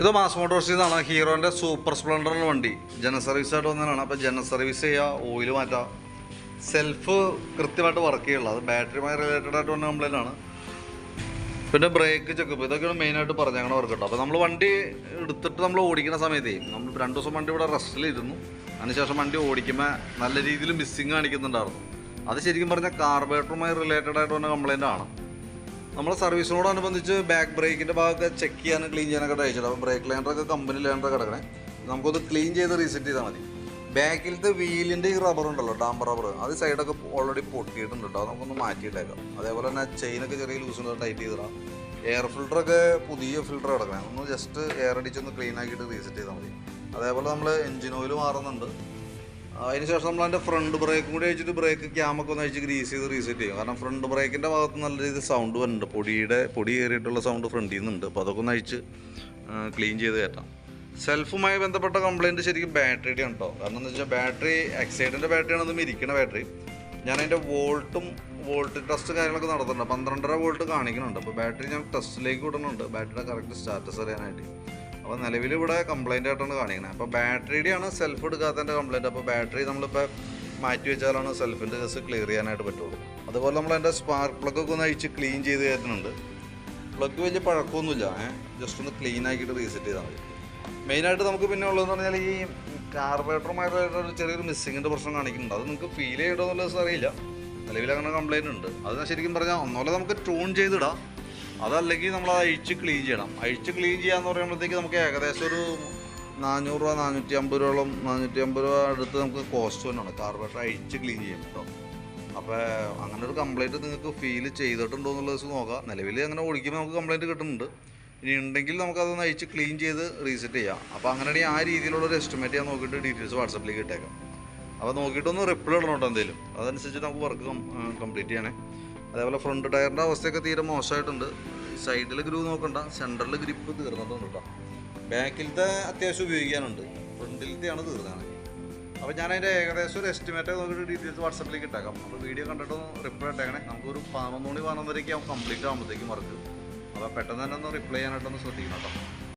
ഇത് മാസ് മോട്ടോഴ്സിൽ നിന്നാണ് ഹീറോന്റെ സൂപ്പർ സ്പ്ലെൻഡറിന്റെ വണ്ടി. ജനറൽ സർവീസ് ആയിട്ട് വന്നതാണ്. അപ്പോൾ ജനറൽ സർവീസ് ചെയ്യുക ഓയിൽ മാറ്റാം. സെൽഫ് കൃത്യമായിട്ട് വർക്ക് ചെയ്യുള്ളൂ അത് ബാറ്ററിയുമായി റിലേറ്റഡ് ആയിട്ട് വന്ന കംപ്ലൈന്റ് ആണ്. പിന്നെ ബ്രേക്ക് ചെക്കപ്പ് ഇതൊക്കെയാണ് മെയിനായിട്ട് പറഞ്ഞ അങ്ങനെ വർക്ക് കേട്ടോ അപ്പോൾ നമ്മൾ വണ്ടി എടുത്തിട്ട് നമ്മൾ ഓടിക്കുന്ന സമയത്തേ നമ്മൾ രണ്ട് ദിവസം വണ്ടി ഇവിടെ റെസ്റ്റിലിരുന്നു അതിനുശേഷം വണ്ടി ഓടിക്കുമ്പോൾ നല്ല രീതിയിൽ മിസ്സിങ് കാണിക്കുന്നുണ്ടായിരുന്നു. അത് ശരിക്കും പറഞ്ഞാൽ കാർബറേറ്ററുമായി റിലേറ്റഡ് ആയിട്ട് വന്ന കംപ്ലൈന്റ് ആണ്. നമ്മൾ സർവീസിനോടനുബന്ധിച്ച് ബാക്ക് ബ്രേക്കിന്റെ ഭാഗമൊക്കെ ചെക്ക് ചെയ്യാനും ക്ലീൻ ചെയ്യാനൊക്കെ അയച്ചിട്ട് അപ്പോൾ ബ്രേക്ക് ലൈൻഡറൊക്കെ കമ്പനി ലൈൻഡറൊക്കെ കിടക്കണേ. നമുക്കൊന്ന് ക്ലീൻ ചെയ്ത് റീസെറ്റ് ചെയ്താൽ മതി. ബാക്കിലത്തെ വീലിന്റെ ഈ റബ്ബർ ഉണ്ടല്ലോ ഡാമ്പർ റബ്ബർ അത് സൈഡൊക്കെ ഓൾറെഡി പൊട്ടിയിട്ടുണ്ട് കേട്ടോ നമുക്കൊന്ന് മാറ്റിയിട്ടേക്കാം. അതേപോലെ തന്നെ ചെയിനൊക്കെ ചെറിയ ലൂസ് ഉണ്ട് ടൈറ്റ് ചെയ്തിടാം എയർ ഫിൽറ്ററൊക്കെ പുതിയ ഫിൽട്ടർ കിടക്കണേ. ഒന്ന് ജസ്റ്റ് എയർ അടിച്ചൊന്ന് ക്ലീൻ ആക്കിയിട്ട് റീസെറ്റ് ചെയ്താൽ മതി. അതേപോലെ നമ്മൾ എഞ്ചിൻ ഓയിൽ മാറുന്നുണ്ട് അതിനുശേഷം നമ്മൾ അതിന്റെ ഫ്രണ്ട് ബ്രേക്കും കൂടി അഴിച്ചിട്ട് ബ്രേക്ക് ക്യാമൊക്കെ ഒന്ന് അഴിച്ച് ഗ്രീസ് ചെയ്ത് റീസെറ്റ് ചെയ്യും. കാരണം ഫ്രണ്ട് ബ്രേക്കിന്റെ ഭാഗത്ത് നല്ല രീതിയിൽ സൗണ്ട് വരുന്നുണ്ട്. പൊടിയുടെ പൊടി കയറിയിട്ടുള്ള സൗണ്ട് ഫ്രണ്ടിൽ നിന്നുണ്ട്. അപ്പോൾ അതൊക്കെ ഒന്ന് അഴിച്ച് ക്ലീൻ ചെയ്ത് കയറ്റാം സെൽഫുമായി ബന്ധപ്പെട്ട കംപ്ലൈന്റ് ശരിക്കും ബാറ്ററിയുടെ ഉണ്ടോ കാരണം എന്താ വെച്ചാൽ ബാറ്ററി എക്സൈഡിന്റെ ബാറ്ററിയാണ് അതും ഇരിക്കുന്ന ബാറ്ററി ഞാൻ അതിന്റെ വോൾട്ടും വോൾട്ട് ടെസ്റ്റ് കാര്യങ്ങളൊക്കെ നടത്തുന്നുണ്ട്. പന്ത്രണ്ടര വോൾട്ട് കാണിക്കുന്നുണ്ട്. അപ്പോൾ ബാറ്ററി ഞാൻ ടെസ്റ്റിലേക്ക് വിടുന്നുണ്ട്. ബാറ്ററിയുടെ കറക്റ്റ് സ്റ്റാറ്റസ് അറിയാനായിട്ട്. അപ്പോൾ നിലവിൽ ഇവിടെ കംപ്ലൈന്റ് ആയിട്ടാണ് കാണിക്കുന്നത് അപ്പോൾ ബാറ്ററിയുടെയാണ് സെൽഫ് എടുക്കാത്തതിന്റെ കംപ്ലൈന്റ് അപ്പോൾ ബാറ്ററി നമ്മളിപ്പോൾ മാറ്റി വെച്ചാലാണ് സെൽഫിന്റെ കേസ് ക്ലിയർ ചെയ്യാനായിട്ട് പറ്റുള്ളൂ. അതുപോലെ നമ്മൾ അതിന്റെ സ്പാർക്ക് പ്ലഗൊക്കെ ഒന്ന് അഴിച്ച് ക്ലീൻ ചെയ്ത് കയറ്റുന്നുണ്ട് പ്ലഗ് വലിയ പഴക്കമൊന്നുമില്ല. ജസ്റ്റ് ഒന്ന് ക്ലീൻ ആക്കിയിട്ട് റീസെറ്റ് ചെയ്താൽ മതി. മെയിനായിട്ട് നമുക്ക് പിന്നെ ഉള്ളതെന്ന് പറഞ്ഞാൽ ഈ കാർബറേറ്ററുമായിട്ടൊരു ചെറിയൊരു മിസ്സിങ്ങിന്റെ പ്രശ്നം കാണിക്കുന്നുണ്ട്. അത് നിങ്ങൾക്ക് ഫീൽ ചെയ്യണമെന്നുള്ളത് അറിയില്ല നിലവിൽ അങ്ങനെ കംപ്ലൈന്റ് ഉണ്ട്. അത് ശരിക്കും പറഞ്ഞാൽ ഒന്നുമല്ല നമുക്ക് ട്യൂൺ ചെയ്തിടാം. അതല്ലെങ്കിൽ നമ്മൾ അത് അഴിച്ച് ക്ലീൻ ചെയ്യണം. അഴിച്ച് ക്ലീൻ ചെയ്യാന്ന് പറയുമ്പോഴത്തേക്ക് നമുക്ക് ഏകദേശം ഒരു നാനൂറ് രൂപ നാനൂറ്റി അമ്പത് രൂപയോളം നാനൂറ്റി അമ്പത് രൂപ അടുത്ത് നമുക്ക് കോസ്റ്റ് തന്നെയാണ് കാർബറേറ്റർ അഴിച്ച് ക്ലീൻ ചെയ്യും കേട്ടോ. അപ്പോൾ അങ്ങനെ ഒരു കംപ്ലൈന്റ് നിങ്ങൾക്ക് ഫീൽ ചെയ്തിട്ടുണ്ടോ എന്നുള്ളത് നോക്കാം. നിലവിൽ അങ്ങനെ ഓടിക്കുമ്പോൾ നമുക്ക് കംപ്ലൈന്റ് കിട്ടുന്നുണ്ട്. ഇനി ഉണ്ടെങ്കിൽ നമുക്കതൊന്ന് അഴിച്ച് ക്ലീൻ ചെയ്ത് റീസെറ്റ് ചെയ്യാം. അപ്പോൾ അങ്ങനെയാണെങ്കിൽ ആ രീതിയിലുള്ള ഒരു എസ്റ്റിമേറ്റ് ഞാൻ നോക്കിയിട്ട് ഡീറ്റെയിൽസ് വാട്സപ്പിലേക്ക് ഇട്ടേക്കാം. അപ്പോൾ നോക്കിയിട്ടൊന്ന് റിപ്ലൈ ഇടണം കേട്ടോ എന്തെങ്കിലും അതനുസരിച്ച് നമുക്ക് വർക്ക് കംപ്ലീറ്റ് ചെയ്യണേ. അതേപോലെ ഫ്രണ്ട് ടയറിന്റെ അവസ്ഥയൊക്കെ തീരെ മോശമായിട്ടുണ്ട്. സൈഡിൽ ഗ്രൂ നോക്കണ്ട സെന്ററിൽ ഗ്രിപ്പ് തീർന്നതുകൊണ്ട് കേട്ടോ ബാക്കിലത്തെ അത്യാവശ്യം ഉപയോഗിക്കാനുണ്ട്. ഫ്രണ്ടിലത്തെയാണ് തീർന്നത്. അപ്പോൾ ഞാൻ അതിന്റെ ഏകദേശം ഒരു എസ്റ്റിമേറ്റ് നോക്കിയിട്ട് ഡീറ്റെയിൽസ് വാട്സപ്പിലേക്ക് ഇട്ടേക്കാം. അപ്പോൾ വീഡിയോ കണ്ടിട്ട് റിപ്ലൈ ഇട്ടേക്കണേ. നമുക്കൊരു പതിനൊന്ന് മണി പതിനൊന്നരയ്ക്ക് കംപ്ലീറ്റ് ആകുമ്പോഴത്തേക്കും വർക്ക് അപ്പോൾ പെട്ടെന്ന് തന്നെ ഒന്ന് റിപ്ലൈ ചെയ്യാനായിട്ടൊന്ന് ശ്രദ്ധിക്കണം കേട്ടോ